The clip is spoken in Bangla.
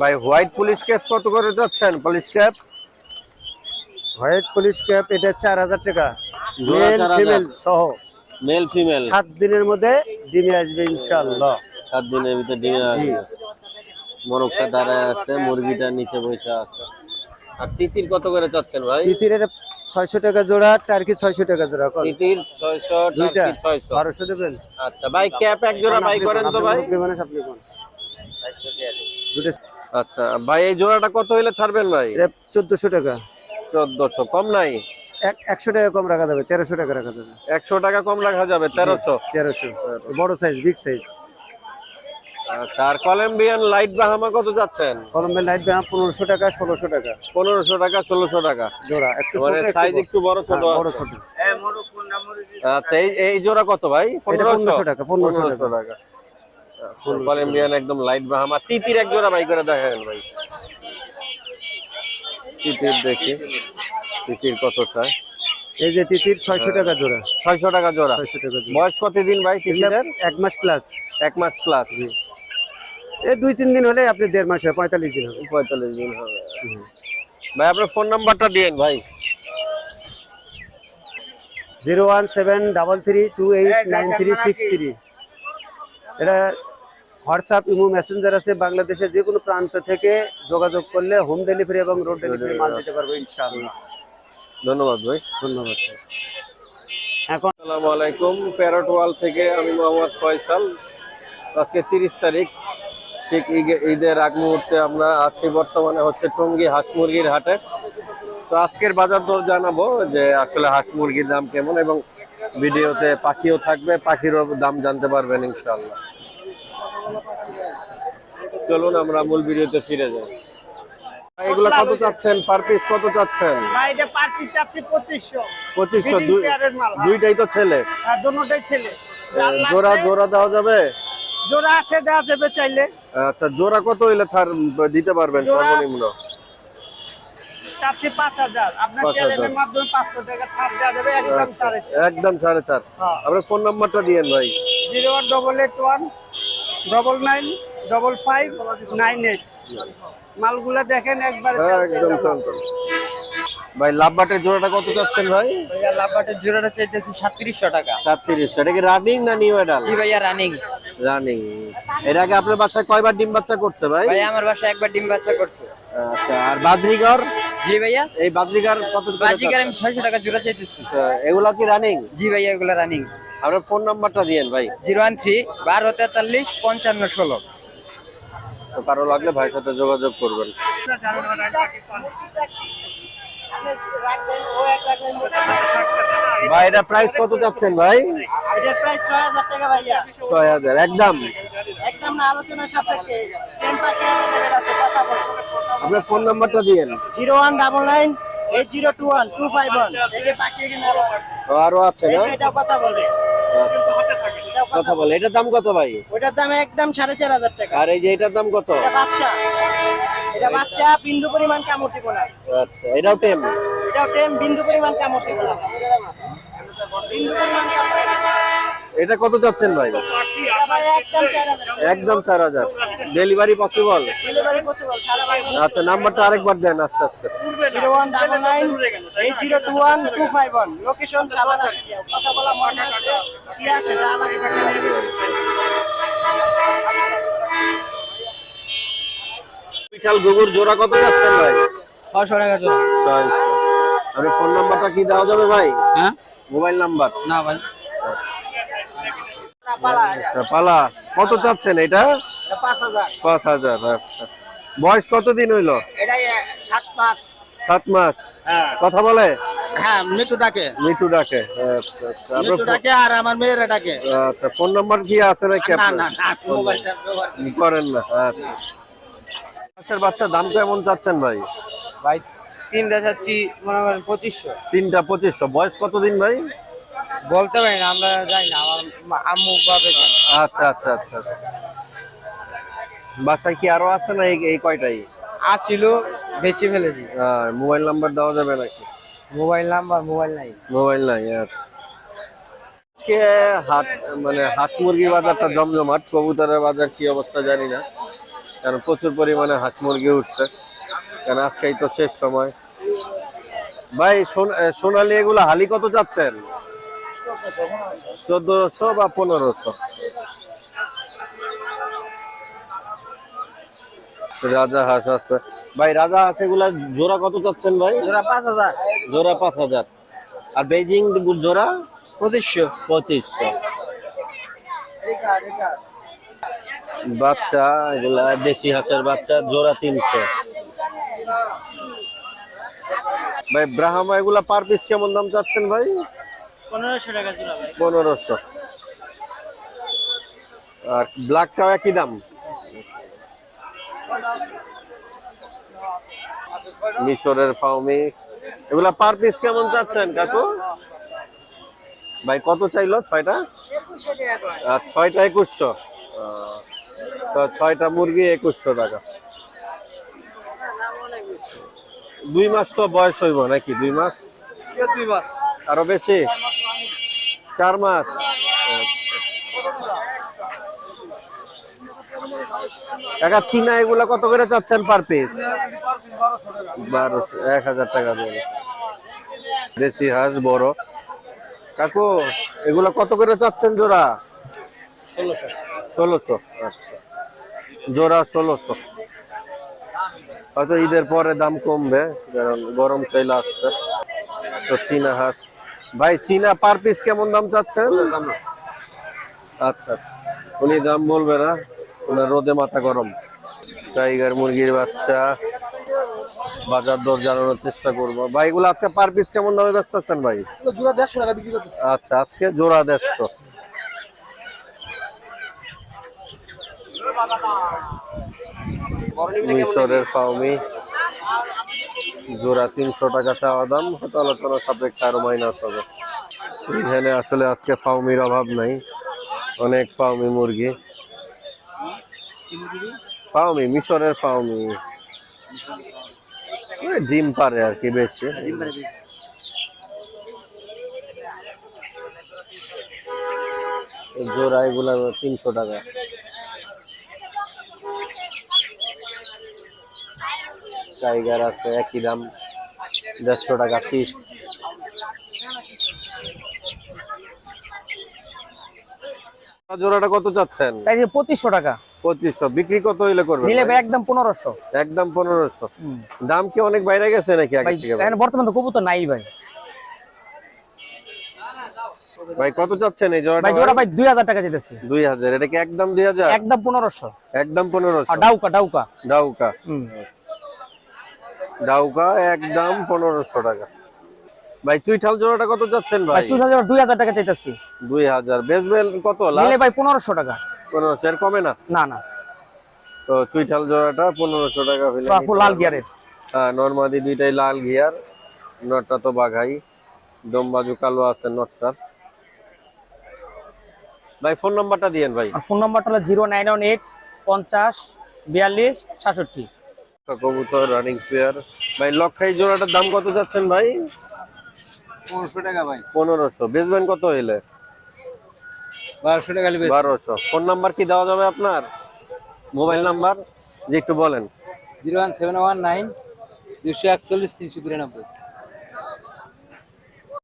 ভাই হোয়াইট পুলিশ ক্যাপ কত করে যাচ্ছেন police cap? White police cap এটা চার হাজার টাকা। মেল ফিমেল সহ। Male female? সাত দিনের মধ্যে ডিমে আসবে ইনশাল্লাহ সাত দিনের ভিতরে ডিমে আসবে। মোরগটা দাঁড়ায় আছে মুরগিটা নিচে বসে আছে। আর তিতির কত করে চাচ্ছেন ভাই? তিতির এটা ছয়শো টাকা জোড়া টার্কি ছয়শো টাকা জোড়া তিতির ছয়শো দুইটা ছয়শো। বারোশো দেবেন। আচ্ছা ভাই ক্যাপ এক জোড়া বাই করেন তো ভাই। মানুষ, আপনি কোন? দুটো আচ্ছা ভাই এই জোড়াটা কত হইলে ছাড়বেন ভাই? চোদ্দশো টাকা। চোদ্দশো কম নাই? একশো টাকা কম রাখা যাবে তেরোশো টাকা রাখা যাবে। একশো টাকা কম রাখা যাবে তেরোশো? তেরোশো। বড় সাইজ বিগ সাইজ আচ্ছা আর কলম্বিয়ান লাইট বাহামা কত যাচ্ছেন? কলম্বের লাইট দাম পনেরোশো টাকা ষোলোশো টাকা। পনেরোশো টাকা ষোলোশো টাকা। জোড়া একটু মানে সাইজ একটু বড় ছোট হ্যাঁ, বড় ছোট। আচ্ছা এই এই জোড়া কত ভাই? 1500 টাকা, 1500 1500 টাকা। আচ্ছা, কলম্বিয়ান একদম লাইট বাহামা তিতির এক জোড়া বাই করে দেখেন ভাই। তিতির দেখি। তিতির কত চাই এই যে তিতির ছয়শো টাকা জোড়া। ছয়শো টাকা জোড়া। ছয়শো টাকা বয়স কতদিন ভাই তিতিরের? এক মাস প্লাস এক মাস প্লাস এই দুই তিন দিন হলে আপনি দেড় মাস হয় পঁয়তাল্লিশ দিন হবে। পঁয়তাল্লিশ দিন হবে। ভাই আপনার ফোন নাম্বারটা দিয়েন ভাই। Zero one seven double three two eight nine three six three. এটা হোয়াটসঅ্যাপ ইমো মেসেঞ্জার আছে বাংলাদেশের যে কোনো প্রান্ত থেকে যোগাযোগ করলে হোম ডেলিভারি এবং রোড ডেলিভারি মাল দিতে পারব ইনশাআল্লাহ। ধন্যবাদ ভাই। ধন্যবাদ এখন আসসালামু আলাইকুম প্যারট ওয়াল থেকে আমি মোহাম্মদ ফয়সাল। আজকে তিরিশ তারিখ ঠিক ঈদে- ঈদের আগ মুহূর্তে আমরা আছি বর্তমানে হচ্ছে টঙ্গী হাঁস মুরগির হাটে। তো আজকের বাজার দর জানাব যে আসলে হাঁস মুরগির দাম কেমন এবং ভিডিওতে পাখিও থাকবে পাখিরও দাম জানতে পারবেন ইনশাল্লাহ চলুন আমরা মূল ভিডিওতে ফিরে যাই। এগুলো কত চাচ্ছেন? পার পিস কত চাচ্ছেন? ভাই এটা চাচ্ছি হ্যাঁ। দুইটাই তো ছেলে। জোড়া জোড়া দেওয়া যাবে? জোড়া আছে দেওয়া যাবে চাইলে। আচ্ছা জোড়া কত হইলে ছাড় দিতে পারবেন সর্বনিম্ন? চাচ্ছি পাঁচ হাজার। আপনার চ্যানেলের মাধ্যমে পাঁচশো টাকা ছাড় দেওয়া যাবে একদম সাড়ে একদম সাড়ে চার। হ্যাঁ। আপনার ফোন নাম্বারটা দিয়েন ভাই। Zero one double nine double five nine eight মালগুলা দেখেন একবার হ্যাঁ, একদম ভাই লাভবাটের জোড়াটা কত চাচ্ছেন ভাই? ভাইয়া লাভবাটের জোড়াটা চাইতেছি সাতত্রিশশো টাকা। সাতত্রিশ এটা কি রানিং না নিউ এডাল জি ভাইয়া রানিং রানিং এর আগে আপনার বাসায় কয়বার ডিম বাচ্চা করছে ভাই? ভাইয়া আমার বাসায় একবার ডিম বাচ্চা করছে। আচ্ছা আর বাজরিগর? জি ভাইয়া। এই বাজরিগার কত বাজিকার আমি ছয়শো টাকা জোড়া চাইতেছি। আচ্ছা, এগুলা কি রানিং জি ভাইয়া এগুলো রানিং আপনার ফোন নাম্বারটা দিয়েন ভাই। জিরো ওয়ান থ্রি বারো তেতাল্লিশ পঞ্চান্ন ষোলো। তো কারও লাগলে ভাইয়ের সাথে যোগাযোগ করবেন। ভাই এটা প্রাইস কত চাচ্ছেন ভাই? এটার প্রাইস ছয় হাজার টাকা ভাইয়া। ছয় হাজার একদম। একদম না আলোচনা সাপেক্ষে। টেন পাখি আছে কথা বলব। আপনার ফোন নাম্বারটা দিয়েন। Zero one double nine eight zero two one two five one. এই যে পাখি এখানে আরও আছে। আরও আছে না? এটা কথা বলবে। এটাও কথা কথা বলে। এটার দাম কত ভাই? ওইটার দাম একদম সাড়ে চার হাজার টাকা। আর এই যে এটার দাম কত? এটা বাচ্চা। এটা বাচ্চা বিন্দু পরিমাণ কামড় দিব না। আচ্ছা এটাও টেম? এটাও টেম বিন্দু পরিমাণ কামড় দিব না। বিন্দু পরিমাণ কামড় দিব না। এটা কত যাচ্ছেন ভাই? একদম চার হাজার ডেলিভারি পসিবল ডেলিভারি পসিবল সারা বাংলাদেশ। আচ্ছা নাম্বারটা আরেকবার দেন আস্তে আস্তে। লোকেশন কথা বলা মনে আছে? কি আছে? যা বিশাল গুগুর জোড়া কত যাচ্ছেন ভাই? টাকা জোড়া। ফোন নাম্বারটা কি দেওয়া যাবে ভাই? হ্যাঁ? Mobile number? না ভাই। আচ্ছা পালা। কত চাচ্ছেন এটা? পাঁচ হাজার। পাঁচ হাজার আচ্ছা। বয়স কতদিন হইল? সাত মাস। হ্যাঁ। কথা বলে? হ্যাঁ মিটু ডাকে। মিঠু ডাকে আচ্ছা আচ্ছা। ডাকে আর আমার মেয়েরা ডাকে। আচ্ছা ফোন নাম্বার কি আছে নাকি আপনার? না না মোবাইলটা ব্যবহার করেন না আচ্ছা বাচ্চা দাম কেমন চাচ্ছেন ভাই? ভাই তিনটা চাচ্ছি মনে করেন পঁচিশশো। তিনটা পঁচিশশো। বয়স কতদিন ভাই? বলতে পারি না আমরা যাই না আমার আম্মু বাবে আচ্ছা আচ্ছা আচ্ছা। বাসায় কি আরও আছে না এই- কয়টাই? আসছিল বেঁচে ফেলেছি। মোবাইল নাম্বার দেওয়া যাবে নাকি? মোবাইল নাম্বার মোবাইল নাই। মোবাইল নাই আচ্ছা। আজকে হাট মানে হাঁস মুরগির বাজারটা জমজমাট কবুতরের বাজার কি অবস্থা জানি না কারণ প্রচুর পরিমাণে হাঁস মুরগি উঠছে কারণ আজকেই তো শেষ সময়। ভাই সোনালী এগুলো হালি কত যাচ্ছেন? চোদ্দশো বা পনেরোশো। রাজা হাঁস আছে। ভাই রাজা হাঁস এগুলা জোড়া কত চাচ্ছেন ভাই? জোড়া পাঁচ হাজার। জোড়া পাঁচ হাজার। আর বেজিং জোড়া? পঁচিশশো। পঁচিশশো। বাচ্চা এগুলা দেশি হাঁসের বাচ্চা জোড়া তিনশো। ভাই ব্রাহ্মা এগুলা পার পিস কেমন দাম চাচ্ছেন ভাই? পনেরোশো টাকা জোড়া ভাই। পনেরোশো। আর ব্ল্যাকটাও একই দাম। মিশরের ফাউমি এগুলা পার পিস কেমন চাচ্ছেন কাকু? ভাই কত চাইলো ছয়টা? আর ছয়টা একুশশো। তো ছয়টা মুরগি একুশশো টাকা। দুই মাস তো বয়স হইব নাকি? দুই মাস? দুই মাস। আরও বেশি? চার মাস। টাকা চীনা এগুলা কত করে চাচ্ছেন পার পিস বারোশো, এক হাজার টাকা দেশি হাঁস বড়। কাকু, এগুলা কত করে চাচ্ছেন জোড়া? ষোলোশো আচ্ছা। জোড়া ষোলোশো। হয়তো ঈদের পরে দাম কমবে, কারণ গরম চাইলে আসছে। তো চীনা হাঁস ভাই চীনা পার পিস কেমন দাম চাচ্ছেন? আচ্ছা উনি দাম বলবে না। ওনার রোদে মাথা গরম। টাইগার মুরগির বাচ্চা। বাজার দর জানানোর চেষ্টা করব। ভাই এগুলো আজকে পার পিস কেমন দামে বেচতেছেন ভাই? জোড়া দেড়শো টাকা বিক্রি করতেছে। আচ্ছা আজকে জোড়া দেড়শো। মিশরের ফাউমি জোড়া তিনশো টাকা চাওয়া দাম, হয়তো আলোচনা সাপেক্ষে আরও মাইনাস হবে। এখানে আসলে আজকে ফাউমির অভাব নাই। অনেক ফাউমি মুরগি। ফাউমি, মিশরের ফাউমি। ডিম পারে আর কি বেশি। জোড়া এগুলা তিনশো টাকা। টাইগার আছে একই দাম দেড়শো টাকা পিস জোড়াটা কত চাচ্ছেন? চাইছে পঁচিশশো টাকা। পঁচিশশো। বিক্রি কত হইলে করবেন নিলে ভাই? ভাই? একদম পনেরোশো। একদম পনেরোশো। দাম কি অনেক বাইরে গেছে নাকি? এখন বর্তমানে তো কবুতর নাই ভাই। ভাই কত চাচ্ছেন এই জোড়াটা ভাই জোড়া ভাই দুই হাজার টাকা যেতেছে। দুই হাজার। এটা কি একদম দুই হাজার? একদম পনেরোশো। একদম পনেরোশো। আর ডাউকা ডাউকা। ডাউকা। ডাউকা একদম পনেরোশো টাকা। ভাই চুইঠাল জোড়াটা কত যাচ্ছেন ভাই? চুল হাজার দুই হাজার টাকা চাইতেছি। দুই হাজার। বেচবেন কত? নিলে ভাই পনেরোশো টাকা। পনেরোশো এর কমে না? না না। তো চুইঠাল জোড়াটা পনেরোশো টাকা হইলে লাল গিয়ারের। হ্যাঁ নর্মাদি দুইটাই লাল গিয়ার। নটটা তো বাঘাই। দমবাজু কালো আছে নটটার। ভাই ফোন নাম্বারটা দিয়েন ভাই। ফোন নাম্বারটা হলো জিরো নাইন ওয়ান এইট পঞ্চাশ বিয়াল্লিশ সাতষট্টি। কবুতর রানিং পেয়ার ভাই লক্ষাই জোড়াটার দাম কত যাচ্ছেন ভাই? পনেরোশো টাকা ভাই। পনেরোশো। বেচবেন কত হইলে? বারোশো টাকা বারোশো। ফোন নাম্বার কি দেওয়া যাবে আপনার? Mobile number? যে একটু বলেন। Zero one seven one nine দুশো একচল্লিশ তিনশো বিরানব্বই